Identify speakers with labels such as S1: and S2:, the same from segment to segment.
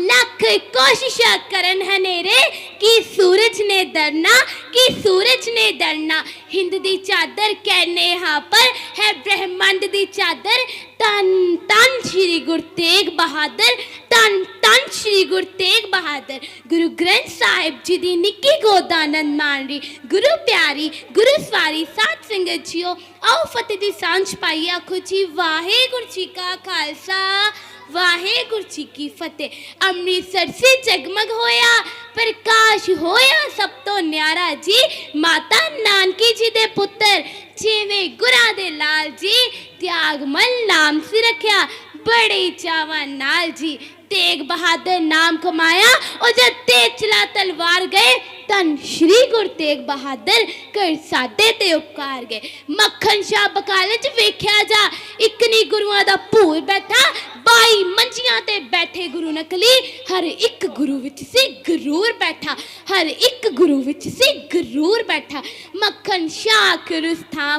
S1: ਲੱਖ ਕੋਸ਼ਿਸ਼ਾਂ ਕਰਨ ਹਨੇਰੇ, ਕਿ ਸੂਰਜ ਨੇ ਡਰਨਾ ਕਿ ਸੂਰਜ ਨੇ ਡਰਨਾ ਹਿੰਦ ਦੀ ਚਾਦਰ ਕਹਿਨੇ ਹਾਂ ਪਰ, ਹੈ ਬ੍ਰਹਿਮੰਡ ਦੀ ਚਾਦਰ। ਤਨ ਤਨ ਸ਼੍ਰੀ ਗੁਰੂ ਤੇਗ ਬਹਾਦਰ ਤਨ ਤਨ ਸ਼੍ਰੀ ਗੁਰੂ ਤੇਗ ਬਹਾਦਰ। ਗੁਰੂ ਗ੍ਰੰਥ ਸਾਹਿਬ ਜੀ ਦੀ ਨਿੱਕੀ ਗੋਦ ਮਾਨਰੀ, ਗੁਰੂ ਪਿਆਰੀ, ਗੁਰੂ ਸਵਾਰੀ ਸਾਧ ਸੰਗਤ ਜੀਓ, ਆਓ ਫਤਿਹ ਦੀ ਸਾਂਝ ਪਾਈਏ ਆਖੋ ਜੀ, ਵਾਹਿਗੁਰੂ ਜੀ ਕਾ ਖਾਲਸਾ। ਵਾਹਿਗੁਰੂ ਜੀ ਕੀ ਫਤਿਹ। ਅੰਮ੍ਰਿਤਸਰ ਸੇ ਜਗਮਗ ਹੋਇਆ, ਪ੍ਰਕਾਸ਼ ਹੋਇਆ ਸਭ ਤੋਂ ਨਿਆਰਾ ਜੀ। ਮਾਤਾ ਨਾਨਕੀ ਜੀ ਦੇ ਪੁੱਤਰ, ਜਿਵੇਂ ਗੁਰਾਂ ਦੇ ਲਾਲ ਜੀ, ਤਿਆਗਮਲ ਨਾਮ ਸੀ ਰੱਖਿਆ, ਬੜੇ ਚਾਵਾਂ ਨਾਲ ਜੀ। ਤੇਗ ਬਹਾਦਰ ਨਾਮ ਕਮਾਇਆ, ਉਹ ਜਦ ਤੇਜ ਚਲਾ ਤਲਵਾਰ ਗਏ ਤਨ ਸ਼੍ਰੀ ਗੁਰੂ ਤੇਗ ਬਹਾਦਰ ਕਰ ਸਾਦੇ ਤੇ ਉਪਕਾਰ ਗਏ। ਮੱਖਣ ਸ਼ਾਹ ਬਕਾਲੇ ਚ ਵੇਖਿਆ ਜਾ, ਇੱਕ ਨੀ ਗੁਰੂਆਂ ਦਾ ਭੂਰ ਬੈਠਾ 22 ਤੇ ਬੈਠੇ ਗੁਰੂ ਨਕਲੀ, ਹਰ ਇੱਕ ਗੁਰੂ ਵਿੱਚ ਸੀ ਗਰੂਰ ਬੈਠਾ, ਹਰ ਇੱਕ ਗੁਰੂ ਵਿੱਚ ਸੀ ਗਰੂਰ ਬੈਠਾ। ਮੱਖਣ ਸ਼ਾਹ ਕਿਰਸ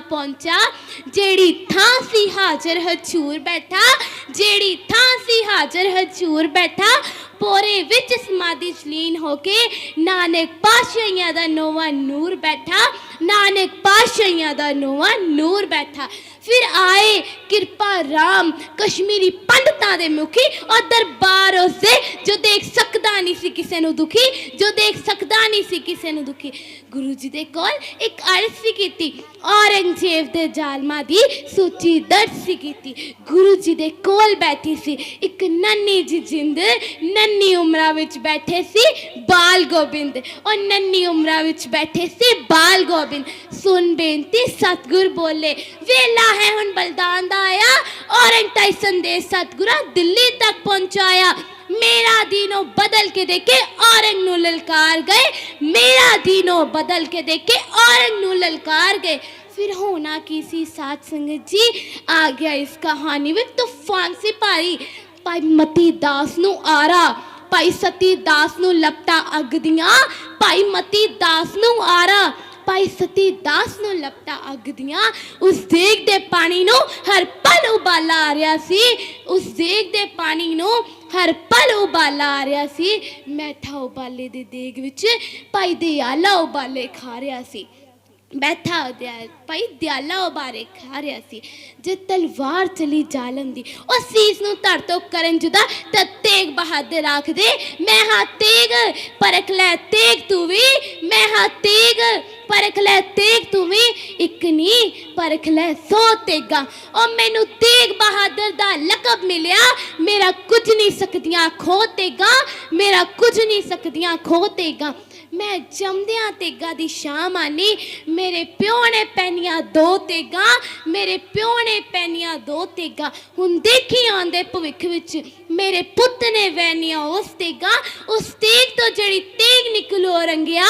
S1: ਪਹੁੰਚਾ, ਜਿਹੜੀ ਥਾਂ ਸੀ ਹਾਜ਼ਰ ਹਜੂਰ ਬੈਠਾ, ਜਿਹੜੀ ਥਾਂ ਸੀ ਹਾਜ਼ਰ ਹਜੂਰ ਬੈਠਾ ਪੋਰੇ ਵਿੱਚ ਸਮਾਧੀ ਚਲੀਨ ਹੋ ਕੇ ਨਾਨਕ ਪਾਸ਼ਾਹੀਆਂ ਦਾ ਨੋਵਾ ਨੂਰ ਬੈਠਾ, ਨਾਨਕ ਪਾਸ਼ਾਹੀਆਂ ਦਾ ਨੋਵਾ ਨੂਰ ਬੈਠਾ। ਫਿਰ ਆਏ ਕਿਰਪਾ ਰਾਮ ਕਸ਼ਮੀਰੀ ਪੰਡਤਾਂ ਦੇ ਮੁਖੀ ਔਰ ਦਰਬਾਰ ਉਸੇ ਜੋ ਦੇਖ ਸਕਦਾ ਨਹੀਂ ਸੀ ਕਿਸੇ ਨੂੰ ਦੁਖੀ, ਜੋ ਦੇਖ ਸਕਦਾ ਨਹੀਂ ਸੀ ਕਿਸੇ ਨੂੰ ਦੁਖੀ। ਗੁਰੂ ਜੀ ਦੇ ਕੋਲ ਇੱਕ ਅਰਜ਼ ਸੀ ਕੀਤੀ, ਔਰੰਗਜ਼ੇਬ ਦੇ ਜ਼ਾਲਮਾਂ ਦੀ ਸੂਚੀ ਦਰਜ ਸੀ ਕੀਤੀ। ਗੁਰੂ ਜੀ ਦੇ ਕੋਲ ਬੈਠੀ ਸੀ, ਇੱਕ ਨੰਨੀ ਜੀ ਜਿੰਦ ਨੰਨੀ ਉਮਰਾਂ ਵਿੱਚ ਬੈਠੇ ਸੀ, ਬਾਲ ਗੋਬਿੰਦ। ਔਰ ਨੰਨੀ ਉਮਰਾਂ ਵਿੱਚ ਬੈਠੇ ਸੀ, ਬਾਲ ਗੋਬਿੰਦ। ਸੁਣ ਬੇਨਤੀ, ਸਤਗੁਰ ਬੋਲੇ, ਵੇਲਾ ਹੈ ਹੁਣ ਬਲਦਾਨ ਦਾ ਆਇਆ, ਔਰੰਗ ਸੰਦੇਸ਼ ਸਤਗੁਰਾਂ ਦਿੱਲੀ ਤੱਕ ਪਹੁੰਚਾਇਆ। ਮੇਰਾ ਦੀਨੋ ਬਦਲ ਕੇ ਦੇਖੇ ਔਰੰਗ ਨੂੰ ਲਲਕਾਰ ਗਏ ਮੇਰਾ ਦੀਨੋ ਬਦਲ ਕੇ ਦੇਖੇ ਔਰੰਗ ਨੂੰ ਲਲਕਾਰ ਗਏ ਫਿਰ ਹੋਣਾ ਕੀ ਸੀ ਸਾਧ ਸੰਗਤ ਜੀ ਆ ਗਿਆ ਇਸ ਕਹਾਣੀ ਵਿੱਚ ਤੂਫਾਨ ਸੀ ਭਾਈ ਮਤੀ ਦਾਸ ਨੂੰ ਆਰਾ ਭਾਈ ਸਤੀ ਦਾਸ ਨੂੰ ਲਪਟਾ ਅੱਗ ਦੀਆਂ ਭਾਈ ਮਤੀ ਦਾਸ ਨੂੰ ਆਰਾ ਭਾਈ ਸਤੀ ਦਾਸ ਨੂੰ ਲਪਟਾ ਅੱਗ ਦੀਆਂ ਉਸ ਦੇਗ ਦੇ ਪਾਣੀ ਨੂੰ ਹਰ ਪਲ ਉਬਾਲਾ ਆ ਰਿਹਾ ਸੀ, ਉਸ ਦੇਗ ਦੇ ਪਾਣੀ ਨੂੰ ਹਰ ਪਲ ਉਬਾਲਾ ਆ ਰਿਹਾ ਸੀ। ਮੈਠਾ ਉਬਾਲੇ ਦੇ ਦੇਗ ਵਿੱਚ ਭਾਈ ਦਿਆਲਾ ਉਬਾਲੇ ਖਾ ਰਿਹਾ ਸੀ। ਬੈਠਾ ਦਿਆ ਭਾਈ ਦਿਆਲਾ ਉਬਾਰੇ ਖਾ ਰਿਹਾ ਸੀ। ਜੇ ਤਲਵਾਰ ਚਲੀ ਜਾਲਮ ਦੀ, ਉਹ ਸੀਸ ਨੂੰ ਧੜ ਤੋਂ ਕਰਨ ਜੁਦਾ, ਤਾਂ ਤੇਗ ਬਹਾਦਰ ਆਖਦੇ, ਮੈਂ ਹਾਂ ਤੇਗ, ਪਰਖ ਲੈ ਤੇਗ ਤੂੰ ਵੀ, ਮੈਂ ਹਾਂ ਤੇਗ, ਪਰਖ ਲੈ ਤੇਗ ਤੂੰ ਵੀ, ਇੱਕ ਨਹੀਂ ਪਰਖ ਲੈ ਸੋ ਤੇਗਾ। ਉਹ ਮੈਨੂੰ ਤੇਗ ਬਹਾਦਰ ਦਾ ਲਕਬ ਮਿਲਿਆ, ਮੇਰਾ ਕੁਝ ਨਹੀਂ ਸਕਦੀਆਂ ਖੋ ਤੇਗਾ, ਮੇਰਾ ਕੁਝ ਨਹੀਂ ਸਕਦੀਆਂ ਖੋ ਤੇਗਾ। ਮੈਂ ਜੰਮਦਿਆਂ ਤੇਗਾ ਦੀ ਸ਼ਾਮ ਆਨੀ, ਮੇਰੇ ਪਿਓ ਨੇ ਪੈਨੀਆਂ ਦੋ ਤੇਗਾ, ਮੇਰੇ ਪਿਓ ਨੇ ਪੈਨੀਆਂ ਦੋ ਤੇਗਾ। ਹੁਣ ਦੇਖੀ ਆਂਦੇ ਭਵਿੱਖ ਵਿੱਚ, ਮੇਰੇ ਪੁੱਤ ਨੇ ਵੈਨੀਆਂ ਉਸ ਤੇਗਾ। ਉਸ ਤੇਗ ਤੋਂ ਜਿਹੜੀ ਤੇਗ ਨਿਕਲੋ ਰੰਗਿਆ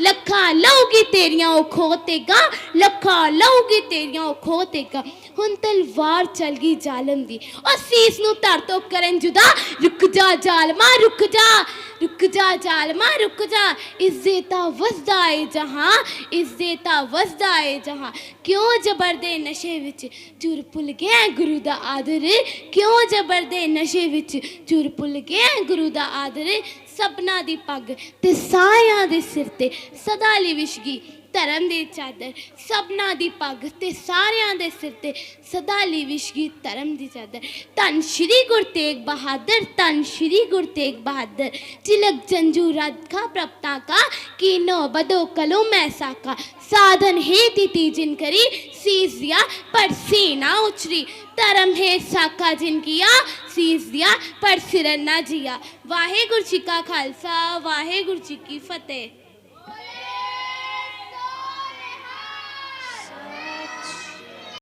S1: ਲੱਖਾਂ ਲਊਗੀ ਤੇਰੀਆਂ ਉਹ ਖੋ ਤੇਗਾ ਲੱਖਾਂ ਲਊਗੀ ਤੇਰੀਆਂ ਉਹ ਖੋ ਤੇਗਾ ਹੁਣ ਤਲਵਾਰ ਚਲ ਗਈ ਜ਼ਾਲਮ ਦੀ। ਉਹ ਸੀਸ ਨੂੰ ਧਰ ਤੋਂ ਕਰਨ ਜੁਦਾ, ਰੁਕ ਜਾ ਜ਼ਾਲਮਾ, ਰੁਕ ਜਾ ਰੁਕ ਜਾ ਜ਼ਾਲਮਾ, ਰੁਕ ਜਾ। ਇੱਜ਼ਤ ਵਸਦਾ ਏ ਜਹਾਂ ਇੱਜ਼ਤ ਤਾਂ ਵਸਦਾ ਏ ਜਹਾਂ। ਕਿਉਂ ਜਬਰ ਦੇ ਨਸ਼ੇ ਵਿੱਚ ਚੁਰ ਭੁੱਲ ਗਿਆ ਗੁਰੂ ਦਾ ਆਦਰ? ਕਿਉਂ ਜਬਰ ਦੇ ਨਸ਼ੇ ਵਿੱਚ ਚੁਰ ਭੁੱਲ ਗਿਆ ਗੁਰੂ ਦਾ ਆਦਰ? ਸਭਨਾ ਦੀ ਪੱਗ ਤੇ ਸਾਰਿਆਂ ਦੇ ਸਿਰ ਤੇ ਸਦਾ ਲਈ ਵਿਛਗੀ ਧਰਮ ਦੀ ਚਾਦਰ। ਸਪਨਾ ਦੀ ਪੱਗ ਤੇ ਸਾਰਿਆਂ ਦੇ ਸਿਰ ਤੇ ਸਦਾ ਲਈ ਵਿਛਗੀ ਧਰਮ ਦੀ ਚਾਦਰ। ਧੰਨ ਸ਼੍ਰੀ ਗੁਰੂ ਤੇਗ ਬਹਾਦਰ, ਧੰਨ ਸ਼੍ਰੀ ਗੁਰ ਤੇਗ ਬਹਾਦਰ। ਤਿਲਕ ਜੰਜੂ ਰਦਖਾ ਪ੍ਰਪਤਾ ਕਾ, ਕੀ ਨੋ ਬਦੋ ਕਲੋ ਮੈਸਾ ਕਾ ਸਾਧਨ ਹੈ ਤਿਤੀ ਜਿਨ ਕਰੀ, ਸੀਸ ਪਰ ਸੀਨਾ ਉਚਰੀ। ਧਰਮ ਹੈ ਸਾਕਾ ਜਿਨ ਕੀਆ ਸੀਸ ਦਿਆ ਪਰ ਸਿਰਨ ਨਾ ਜੀਆ। ਵਾਹਿਗੁਰੂ ਜੀ ਕਾ ਖਾਲਸਾ ਵਾਹਿਗੁਰੂ ਜੀ ਕੀ ਫਤਿਹ।